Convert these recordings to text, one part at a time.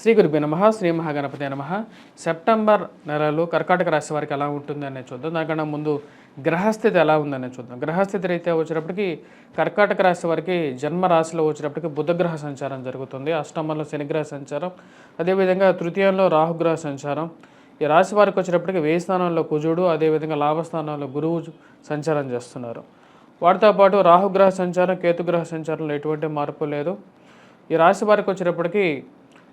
శ్రీ గురుభ్య నమ శ్రీ మహాగణపతి నమ. సెప్టెంబర్ నెలలో కర్కాటక రాశి వారికి ఎలా ఉంటుందనే చూద్దాం. దానికన్నా ముందు గ్రహస్థితి ఎలా ఉందనే చూద్దాం. గ్రహస్థితి రీత్యా వచ్చేటప్పటికి కర్కాటక రాశి వారికి జన్మ రాశిలో వచ్చేటప్పటికి బుధగ్రహ సంచారం జరుగుతుంది. అష్టమంలో శనిగ్రహ సంచారం అదేవిధంగా తృతీయంలో రాహుగ్రహ సంచారం. ఈ రాశి వారికి వచ్చేటప్పటికి వేయి స్థానంలో కుజుడు అదేవిధంగా లాభస్థానంలో గురువు సంచారం చేస్తున్నారు. వాటితో పాటు రాహుగ్రహ సంచారం కేతుగ్రహ సంచారంలో ఎటువంటి మార్పు లేదు. ఈ రాశి వారికి వచ్చేటప్పటికి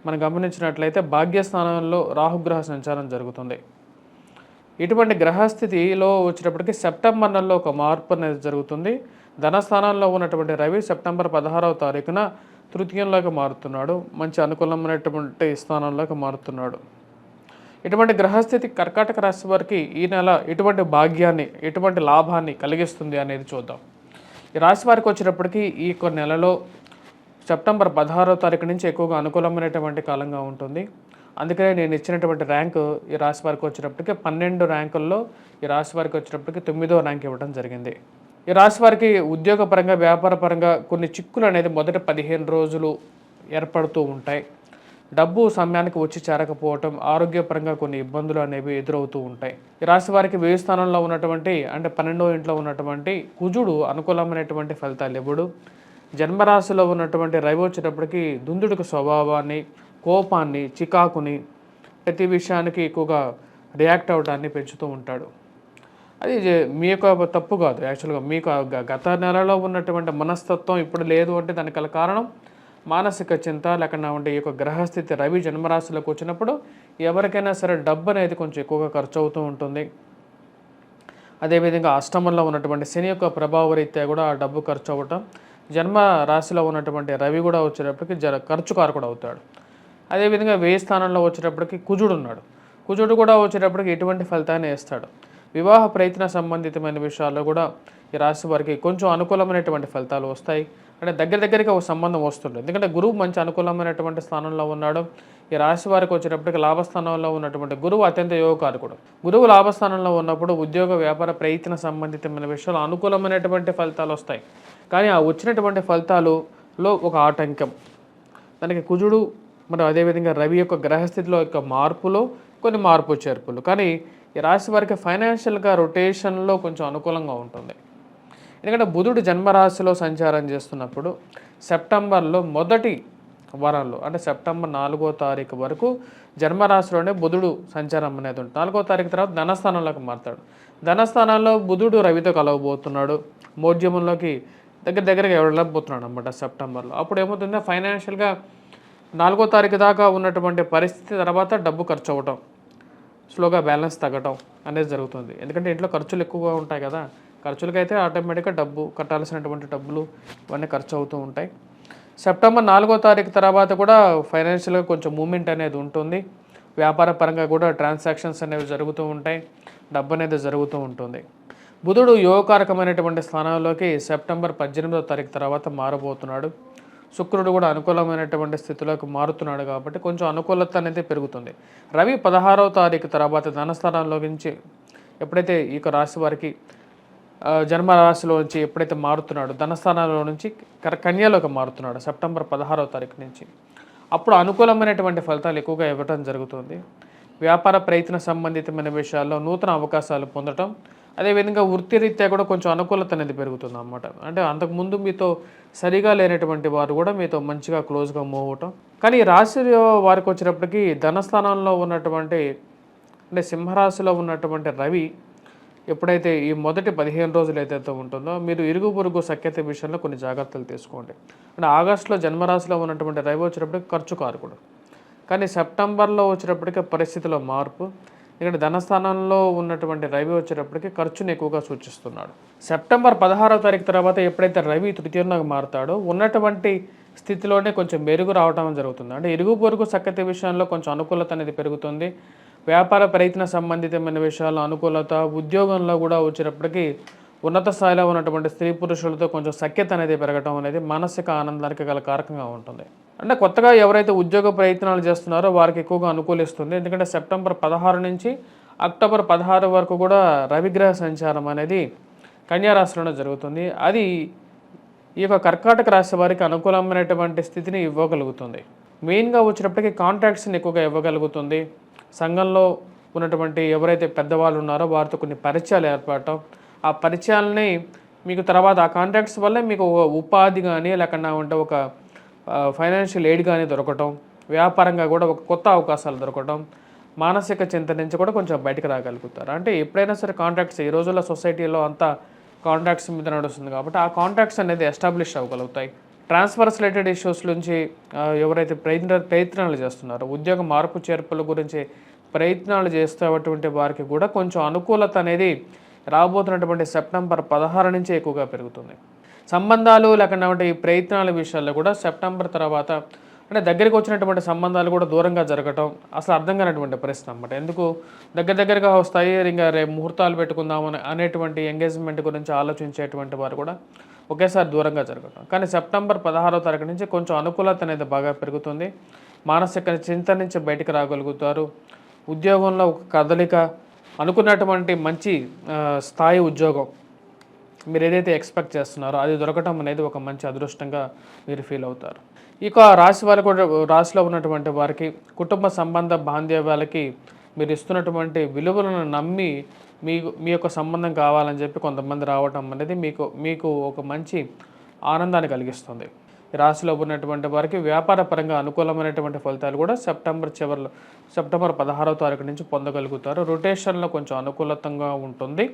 మనం గమనించినట్లయితే భాగ్యస్థానంలో రాహుగ్రహ సంచారం జరుగుతుంది. ఇటువంటి గ్రహస్థితిలో వచ్చేటప్పటికి సెప్టెంబర్ నెలలో ఒక మార్పు అనేది జరుగుతుంది. ధనస్థానంలో ఉన్నటువంటి రవి సెప్టెంబర్ పదహారవ తారీఖున తృతీయంలోకి మారుతున్నాడు. మంచి అనుకూలమైనటువంటి స్థానంలోకి మారుతున్నాడు. ఇటువంటి గ్రహస్థితి కర్కాటక రాశి వారికి ఈ నెల ఎటువంటి భాగ్యాన్ని ఎటువంటి లాభాన్ని కలిగిస్తుంది అనేది చూద్దాం. ఈ రాశి వారికి వచ్చేటప్పటికి ఈ యొక్క నెలలో సెప్టెంబర్ పదహారో తారీఖు నుంచి ఎక్కువగా అనుకూలమైనటువంటి కాలంగా ఉంటుంది. అందుకనే నేను ఇచ్చినటువంటి ర్యాంకు ఈ రాశి వారికి వచ్చినప్పటికీ పన్నెండు ర్యాంకుల్లో ఈ రాశి వారికి వచ్చినప్పటికీ తొమ్మిదో ర్యాంక్ ఇవ్వడం జరిగింది. ఈ రాశి వారికి ఉద్యోగపరంగా వ్యాపారపరంగా కొన్ని చిక్కులు అనేది మొదటి పదిహేను రోజులు ఏర్పడుతూ ఉంటాయి. డబ్బు సమయానికి వచ్చి చేరకపోవటం ఆరోగ్యపరంగా కొన్ని ఇబ్బందులు అనేవి ఎదురవుతూ ఉంటాయి. ఈ రాశి వారికి వేయి స్థానంలో ఉన్నటువంటి అంటే పన్నెండో ఇంట్లో ఉన్నటువంటి కుజుడు అనుకూలమైనటువంటి ఫలితాలు ఇవ్వడు. జన్మరాశిలో ఉన్నటువంటి రవి వచ్చేటప్పటికి దుందుడుకు స్వభావాన్ని కోపాన్ని చికాకుని ప్రతి విషయానికి ఎక్కువగా రియాక్ట్ అవడాన్ని పెంచుతూ ఉంటాడు. అది మీ యొక్క తప్పు కాదు. యాక్చువల్గా మీకు గత నెలలో ఉన్నటువంటి మనస్తత్వం ఇప్పుడు లేదు అంటే దానికి గల కారణం మానసిక చింత లేకుండా ఉండే ఈ యొక్క గ్రహస్థితి రవి జన్మరాశిలోకి వచ్చినప్పుడు ఎవరికైనా సరే డబ్బు అనేది కొంచెం ఎక్కువగా ఖర్చు అవుతూ ఉంటుంది. అదేవిధంగా అష్టమంలో ఉన్నటువంటి శని యొక్క ప్రభావ రీత్యా కూడా ఆ డబ్బు ఖర్చు అవ్వటం జన్మ రాశిలో ఉన్నటువంటి రవి కూడా వచ్చేటప్పటికి జర ఖర్చుకారకుడు అవుతాడు. అదేవిధంగా వేయి స్థానంలో వచ్చేటప్పటికి కుజుడు ఉన్నాడు. కుజుడు కూడా వచ్చేటప్పటికి ఎటువంటి ఫలితాన్ని ఇస్తాడు వివాహ ప్రయత్న సంబంధితమైన విషయాల్లో కూడా ఈ రాశి వారికి కొంచెం అనుకూలమైనటువంటి ఫలితాలు వస్తాయి. అంటే దగ్గర దగ్గరికి ఒక సంబంధం వస్తుంది. ఎందుకంటే గురువు మంచి అనుకూలమైనటువంటి స్థానంలో ఉన్నాడు. ఈ రాశి వారికి వచ్చేటప్పటికి లాభస్థానంలో ఉన్నటువంటి గురువు అత్యంత యోగకారకుడు. గురువు లాభస్థానంలో ఉన్నప్పుడు ఉద్యోగ వ్యాపార ప్రయత్న సంబంధితమైన విషయాలు అనుకూలమైనటువంటి ఫలితాలు వస్తాయి. కానీ ఆ వచ్చినటువంటి ఫలితాలులో ఒక ఆటంకం. దానికి కుజుడు మరి అదేవిధంగా రవి యొక్క గ్రహస్థితిలో యొక్క మార్పులో కొన్ని మార్పు చేర్పులు. కానీ ఈ రాశి వారికి ఫైనాన్షియల్గా రొటేషన్లో కొంచెం అనుకూలంగా ఉంటుంది. ఎందుకంటే బుధుడు జన్మరాశిలో సంచారం చేస్తున్నప్పుడు సెప్టెంబర్లో మొదటి వారంలో అంటే సెప్టెంబర్ నాలుగో తారీఖు వరకు జన్మరాశిలోనే బుధుడు సంచారం అనేది ఉంటుంది. నాలుగో తారీఖు తర్వాత ధనస్థానంలోకి మారుతాడు. ధనస్థానంలో బుధుడు రవితో కలవబోతున్నాడు. మోడ్యమంలోకి దగ్గర దగ్గరగా వెళ్ళబోతున్నాడు అనమాట సెప్టెంబర్లో. అప్పుడు ఏమవుతుందో ఫైనాన్షియల్గా నాలుగో తారీఖు దాకా ఉన్నటువంటి పరిస్థితి తర్వాత డబ్బు ఖర్చు అవ్వటం స్లోగా బ్యాలెన్స్ తగ్గటం అనేది జరుగుతుంది. ఎందుకంటే ఇంట్లో ఖర్చులు ఎక్కువగా ఉంటాయి కదా. ఖర్చులకైతే ఆటోమేటిక్గా డబ్బు కట్టాల్సినటువంటి డబ్బులు ఇవన్నీ ఖర్చు అవుతూ ఉంటాయి. సెప్టెంబర్ నాలుగో తారీఖు తర్వాత కూడా ఫైనాన్షియల్గా కొంచెం మూమెంట్ అనేది ఉంటుంది. వ్యాపార పరంగా కూడా ట్రాన్సాక్షన్స్ అనేవి జరుగుతూ ఉంటాయి. డబ్బు అనేది జరుగుతూ ఉంటుంది. బుధుడు యోగకారకమైనటువంటి స్థానంలోకి సెప్టెంబర్ పద్దెనిమిదో తారీఖు తర్వాత మారబోతున్నాడు. శుక్రుడు కూడా అనుకూలమైనటువంటి స్థితిలోకి మారుతున్నాడు కాబట్టి కొంచెం అనుకూలత అనేది పెరుగుతుంది. రవి పదహారవ తారీఖు తర్వాత ధనస్థానంలో నుంచి ఎప్పుడైతే ఈ యొక్క రాశి వారికి జన్మరాశిలో జన్మ నుంచి ఎప్పుడైతే మారుతున్నాడో ధనస్థానంలో నుంచి కర- కన్యలోకి మారుతున్నాడు సెప్టెంబర్ పదహారవ తారీఖు నుంచి. అప్పుడు అనుకూలమైనటువంటి ఫలితాలు ఎక్కువగా ఇవ్వటం జరుగుతుంది. వ్యాపార ప్రయత్న సంబంధితమైన విషయాల్లో నూతన అవకాశాలు పొందటం అదేవిధంగా వృత్తిరీత్యా కూడా కొంచెం అనుకూలత అనేది పెరుగుతుంది అన్నమాట. అంటే అంతకుముందు మీతో సరిగా లేనటువంటి వారు కూడా మీతో మంచిగా క్లోజ్గా మూవ్ అవటం. కానీ రాశి వారికి వచ్చినప్పటికీ ధనస్థానంలో ఉన్నటువంటి అంటే సింహరాశిలో ఉన్నటువంటి రవి ఎప్పుడైతే ఈ మొదటి పదిహేను రోజులు ఏదైతే ఉంటుందో మీరు ఇరుగు పొరుగు సఖ్యత విషయంలో కొన్ని జాగ్రత్తలు తీసుకోండి. అంటే ఆగస్టులో జన్మరాశిలో ఉన్నటువంటి రవి వచ్చినప్పటికి ఖర్చు కారకుడు కానీ సెప్టెంబర్లో వచ్చినప్పటికీ పరిస్థితిలో మార్పు. ఇక్కడ ధనస్థానంలో ఉన్నటువంటి రవి వచ్చేటప్పటికి ఖర్చును ఎక్కువగా సూచిస్తున్నాడు. సెప్టెంబర్ పదహారవ తారీఖు తర్వాత ఎప్పుడైతే రవి తృతీయంలోకి మారుతాడో ఉన్నటువంటి స్థితిలోనే కొంచెం మెరుగు రావడం జరుగుతుంది. అంటే ఇరుగు పొరుగు సక్కతి విషయంలో కొంచెం అనుకూలత అనేది పెరుగుతుంది. వ్యాపార ప్రయత్న సంబంధితమైన విషయాల్లో అనుకూలత ఉద్యోగంలో కూడా వచ్చేటప్పటికి ఉన్నత స్థాయిలో ఉన్నటువంటి స్త్రీ పురుషులతో కొంచెం సఖ్యత అనేది పెరగటం అనేది మానసిక ఆనందానికి గల కారకంగా ఉంటుంది. అంటే కొత్తగా ఎవరైతే ఉద్యోగ ప్రయత్నాలు చేస్తున్నారో వారికి ఎక్కువగా అనుకూలిస్తుంది. ఎందుకంటే సెప్టెంబర్ పదహారు నుంచి అక్టోబర్ పదహారు వరకు కూడా రవిగ్రహ సంచారం అనేది కన్యారాశిలోనే జరుగుతుంది. అది ఈ యొక్క కర్కాటక రాశి వారికి అనుకూలమైనటువంటి స్థితిని ఇవ్వగలుగుతుంది. మెయిన్గా వచ్చినప్పటికీ కాంటాక్ట్స్ని ఎక్కువగా ఇవ్వగలుగుతుంది. సంఘంలో ఉన్నటువంటి ఎవరైతే పెద్దవాళ్ళు ఉన్నారో వారితో కొన్ని పరిచయాలు ఏర్పడటం. ఆ పరిచయాలని మీకు తర్వాత ఆ కాంటాక్ట్స్ వల్లే మీకు ఒక ఉపాధి కానీ లేకుండా ఉంటే ఒక ఫైనాన్షియల్ ఎయిడ్ కానీ దొరకటం వ్యాపారంగా కూడా ఒక కొత్త అవకాశాలు దొరకటం మానసిక చింత నుంచి కూడా కొంచెం బయటకు రాగలుగుతారు. అంటే ఎప్పుడైనా సరే కాంట్రాక్ట్స్ ఈ రోజుల్లో సొసైటీలో అంతా కాంట్రాక్ట్స్ మీద నడుస్తుంది కాబట్టి ఆ కాంట్రాక్ట్స్ అనేది ఎస్టాబ్లిష్ అవ్వగలుగుతాయి. ట్రాన్స్ఫర్స్ రిలేటెడ్ ఇష్యూస్ నుంచి ఎవరైతే ప్రయత్న ప్రయత్నాలు చేస్తున్నారో ఉద్యోగ మార్పు చేర్పుల గురించి ప్రయత్నాలు చేస్తున్నటువంటి వారికి కూడా కొంచెం అనుకూలత అనేది రాబోతున్నటువంటి సెప్టెంబర్ పదహారు నుంచి ఎక్కువగా పెరుగుతుంది. సంబంధాలు లేకుండా ప్రయత్నాల విషయాల్లో కూడా సెప్టెంబర్ తర్వాత అంటే దగ్గరికి వచ్చినటువంటి సంబంధాలు కూడా దూరంగా జరగటం అసలు అర్థం కానటువంటి పరిస్థితి అనమాట ఎందుకు? దగ్గర దగ్గరగా వస్తాయి ఇంకా రేపు ముహూర్తాలు పెట్టుకుందాం అనేటువంటి ఎంగేజ్మెంట్ గురించి ఆలోచించేటువంటి వారు కూడా ఒకేసారి దూరంగా జరగటం. కానీ సెప్టెంబర్ పదహారో తారీఖు నుంచి కొంచెం అనుకూలత అనేది బాగా పెరుగుతుంది. మానసిక చింత నుంచి బయటకు రాగలుగుతారు. ఉద్యోగంలో ఒక కదలిక అనుకున్నటువంటి మంచి స్థాయి ఉద్యోగం మీరు ఏదైతే ఎక్స్పెక్ట్ చేస్తున్నారో అది దొరకటం అనేది ఒక మంచి అదృష్టంగా మీరు ఫీల్ అవుతారు. ఇక రాశి వారు కూడా రాశిలో ఉన్నటువంటి వారికి కుటుంబ సంబంధ బాంధవ్యాలకి మీరు ఇస్తున్నటువంటి విలువలను నమ్మి మీకు మీ యొక్క సంబంధం కావాలని చెప్పి కొంతమంది రావటం అనేది మీకు మీకు ఒక మంచి ఆనందాన్ని కలిగిస్తుంది. రాశిలో ఉన్నటువంటి వారికి వ్యాపార పరంగా అనుకూలమైనటువంటి ఫలితాలు కూడా సెప్టెంబర్ చివరిలో సెప్టెంబర్ పదహారవ తారీఖు నుంచి పొందగలుగుతారు. రొటేషన్లో కొంచెం అనుకూలతంగా ఉంటుంది.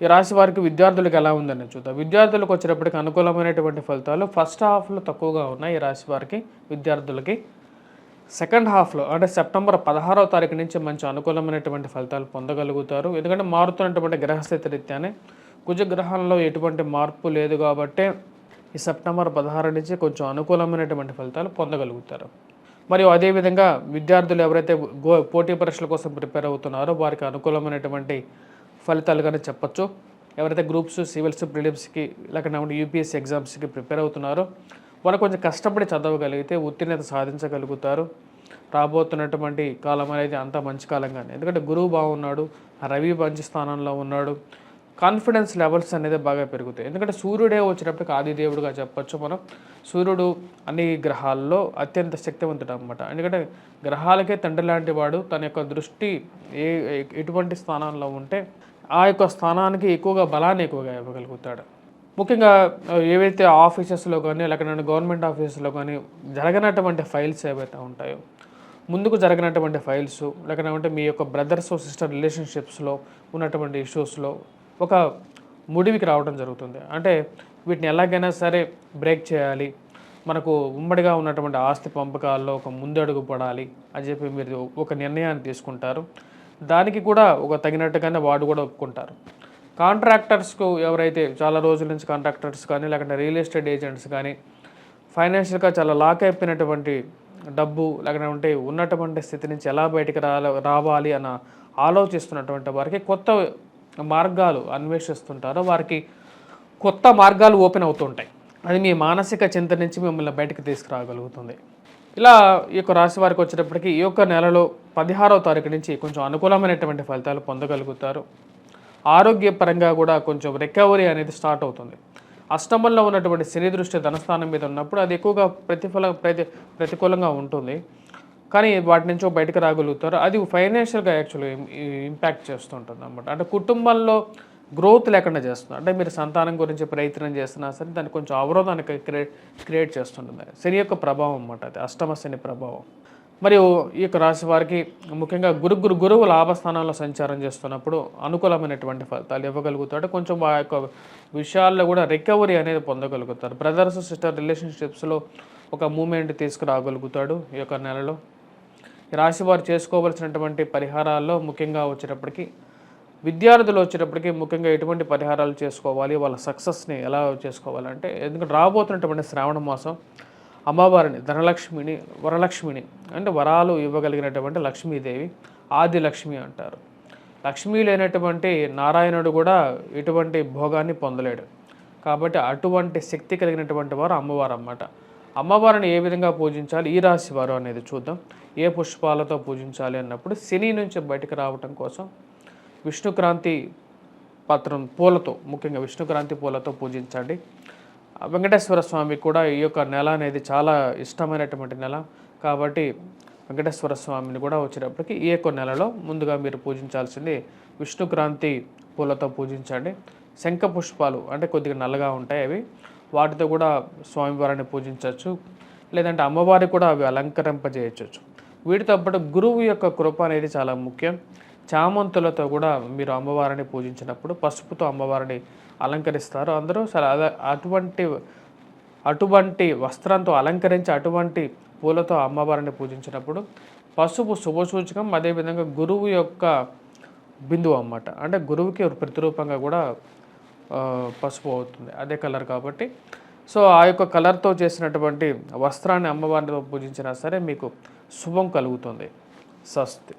ఈ రాశి వారికి విద్యార్థులకు ఎలా ఉందని చూద్దాం. విద్యార్థులకు వచ్చేటప్పటికి అనుకూలమైనటువంటి ఫలితాలు ఫస్ట్ హాఫ్లో తక్కువగా ఉన్నాయి ఈ రాశి వారికి విద్యార్థులకి. సెకండ్ హాఫ్లో అంటే సెప్టెంబర్ పదహారవ తారీఖు నుంచి మంచి అనుకూలమైనటువంటి ఫలితాలు పొందగలుగుతారు. ఎందుకంటే మారుతున్నటువంటి గ్రహస్థితి రీత్యానే కుజగ్రహంలో ఎటువంటి మార్పు లేదు కాబట్టి ఈ సెప్టెంబర్ పదహారు నుంచి కొంచెం అనుకూలమైనటువంటి ఫలితాలు పొందగలుగుతారు. మరియు అదేవిధంగా విద్యార్థులు ఎవరైతే గో పోటీ పరీక్షల కోసం ప్రిపేర్ అవుతున్నారో వారికి అనుకూలమైనటువంటి ఫలితాలుగానే చెప్పచ్చు. ఎవరైతే గ్రూప్స్ సివిల్స్ ప్రిలిమ్స్కి లేకపోతే యూపీఎస్సీ ఎగ్జామ్స్కి ప్రిపేర్ అవుతున్నారో వాళ్ళు కొంచెం కష్టపడి చదవగలిగితే ఉత్తీర్ణత సాధించగలుగుతారు. రాబోతున్నటువంటి కాలం అనేది అంత మంచి కాలంగానే. ఎందుకంటే గురువు బాగున్నాడు రవి మంచి స్థానంలో ఉన్నాడు. కాన్ఫిడెన్స్ లెవెల్స్ అనేది బాగా పెరుగుతాయి. ఎందుకంటే సూర్యుడే వచ్చినప్పటికి ఆదిదేవుడుగా చెప్పొచ్చు మనం. సూర్యుడు అన్ని గ్రహాల్లో అత్యంత శక్తివంతుడు అనమాట ఎందుకంటే గ్రహాలకే తండ్రి లాంటి వాడు. తన యొక్క దృష్టి ఏ- ఎటువంటి స్థానంలో ఉంటే ఆ యొక్క స్థానానికి ఎక్కువగా బలాన్ని ఎక్కువగా ఇవ్వగలుగుతాడు. ముఖ్యంగా ఏవైతే ఆఫీసెస్లో కానీ లేకపోతే గవర్నమెంట్ ఆఫీసెస్లో కానీ జరగనటువంటి ఫైల్స్ ఏవైతే ఉంటాయో ముందుకు జరగనటువంటి ఫైల్స్ లేకపోతే మీ యొక్క బ్రదర్స్ సిస్టర్ రిలేషన్షిప్స్లో ఉన్నటువంటి ఇష్యూస్లో ఒక ముడివికి రావడం జరుగుతుంది. అంటే వీటిని ఎలాగైనా సరే బ్రేక్ చేయాలి. మనకు ఉమ్మడిగా ఉన్నటువంటి ఆస్తి పంపకాల్లో ఒక ముందడుగు పడాలి అని చెప్పి మీరు ఒక నిర్ణయాన్ని తీసుకుంటారు. దానికి కూడా ఒక తగినట్టుగానే వాడు కూడా ఒప్పుకుంటారు. కాంట్రాక్టర్స్కు ఎవరైతే చాలా రోజుల నుంచి కాంట్రాక్టర్స్ కానీ లేకుంటే రియల్ ఎస్టేట్ ఏజెంట్స్ కానీ ఫైనాన్షియల్గా చాలా లాక్ అయిపోయినటువంటి డబ్బు లేకుంటే ఉన్నటువంటి స్థితి నుంచి ఎలా బయటికి రాల రావాలి అన్న ఆలోచిస్తున్నటువంటి వారికి కొత్త మార్గాలు అన్వేషిస్తుంటారో. వారికి కొత్త మార్గాలు ఓపెన్ అవుతుంటాయి. అది మీ మానసిక చింత నుంచి మిమ్మల్ని బయటకు తీసుకురాగలుగుతుంది. ఇలా ఈ యొక్క రాశి వారికి వచ్చేటప్పటికి ఈ యొక్క నెలలో పదిహారవ తారీఖు నుంచి కొంచెం అనుకూలమైనటువంటి ఫలితాలు పొందగలుగుతారు. ఆరోగ్యపరంగా కూడా కొంచెం రికవరీ అనేది స్టార్ట్ అవుతుంది. అష్టమంలో ఉన్నటువంటి శని దృష్టి ధనస్థానం మీద ఉన్నప్పుడు అది ఎక్కువగా ప్రతిఫల ప్రతి ప్రతికూలంగా ఉంటుంది. కానీ వాటి నుంచి బయటకు రాగలుగుతారు. అది ఫైనాన్షియల్గా యాక్చువల్గా ఇంపాక్ట్ చేస్తుంటుంది అనమాట అంటే కుటుంబంలో గ్రోత్ లేకుండా చేస్తుంది. అంటే మీరు సంతానం గురించి ప్రయత్నం చేస్తున్నా సరే దానికి కొంచెం అవరోధానికి క్రియేట్ క్రియేట్ చేస్తుంటుంది. శని యొక్క ప్రభావం అన్నమాట అది. అష్టమ శని ప్రభావం. మరియు ఈ యొక్క రాశి వారికి ముఖ్యంగా గురు గురు గురువు లాభస్థానంలో సంచారం చేస్తున్నప్పుడు అనుకూలమైనటువంటి ఫలితాలు ఇవ్వగలుగుతాడు కొంచెం ఆ యొక్క విషయాల్లో కూడా రికవరీ అనేది పొందగలుగుతారు. బ్రదర్స్ సిస్టర్ రిలేషన్షిప్స్లో ఒక మూమెంట్ తీసుకురాగలుగుతాడు ఈ యొక్క నెలలో. ఈ రాశి వారు చేసుకోవలసినటువంటి పరిహారాల్లో ముఖ్యంగా వచ్చేటప్పటికి విద్యార్థులు వచ్చేటప్పటికి ముఖ్యంగా ఎటువంటి పరిహారాలు చేసుకోవాలి వాళ్ళ సక్సెస్ని ఎలా చేసుకోవాలంటే ఎందుకంటే రాబోతున్నటువంటి శ్రావణ మాసం అమ్మవారిని ధనలక్ష్మిని వరలక్ష్మిని అంటే వరాలు ఇవ్వగలిగినటువంటి లక్ష్మీదేవి ఆది లక్ష్మి అంటారు. లక్ష్మీ లేనటువంటి నారాయణుడు కూడా ఎటువంటి భోగాన్ని పొందలేడు. కాబట్టి అటువంటి శక్తి కలిగినటువంటి వారు అమ్మవారు అన్నమాట. అమ్మవారిని ఏ విధంగా పూజించాలి ఈ రాశి వారు అనేది చూద్దాం. ఏ పుష్పాలతో పూజించాలి అన్నప్పుడు శని నుంచి బయటకు రావటం కోసం విష్ణుక్రాంతి పత్రం పూలతో ముఖ్యంగా విష్ణుక్రాంతి పూలతో పూజించండి. వెంకటేశ్వర స్వామి కూడా ఈ యొక్క నెల అనేది చాలా ఇష్టమైనటువంటి నెల. కాబట్టి వెంకటేశ్వర స్వామిని కూడా వచ్చేటప్పటికి ఈ యొక్క నెలలో ముందుగా మీరు పూజించాల్సింది విష్ణుక్రాంతి పూలతో పూజించండి. శంఖ పుష్పాలు అంటే కొద్దిగా నల్లగా ఉంటాయి అవి. వాటితో కూడా స్వామివారిని పూజించవచ్చు. లేదంటే అమ్మవారికి కూడా అవి అలంకరింపజేయచ్చు వీటితో పాటు గురువు యొక్క కృప అనేది చాలా ముఖ్యం. చామంతులతో కూడా మీరు అమ్మవారిని పూజించినప్పుడు పసుపుతో అమ్మవారిని అలంకరిస్తారు. అందరూ సరే అదే అటువంటి అటువంటి వస్త్రంతో అలంకరించి అటువంటి పూలతో అమ్మవారిని పూజించినప్పుడు పసుపు శుభసూచకం అదేవిధంగా గురువు యొక్క బిందువు అన్నమాట. అంటే గురువుకి ప్రతిరూపంగా కూడా పసుపు అవుతుంది. అదే కలర్ కాబట్టి. సో ఆ యొక్క కలర్తో చేసినటువంటి వస్త్రాన్ని అమ్మవారితో పూజించినా సరే మీకు శుభం కలుగుతుంది. స్వస్తి.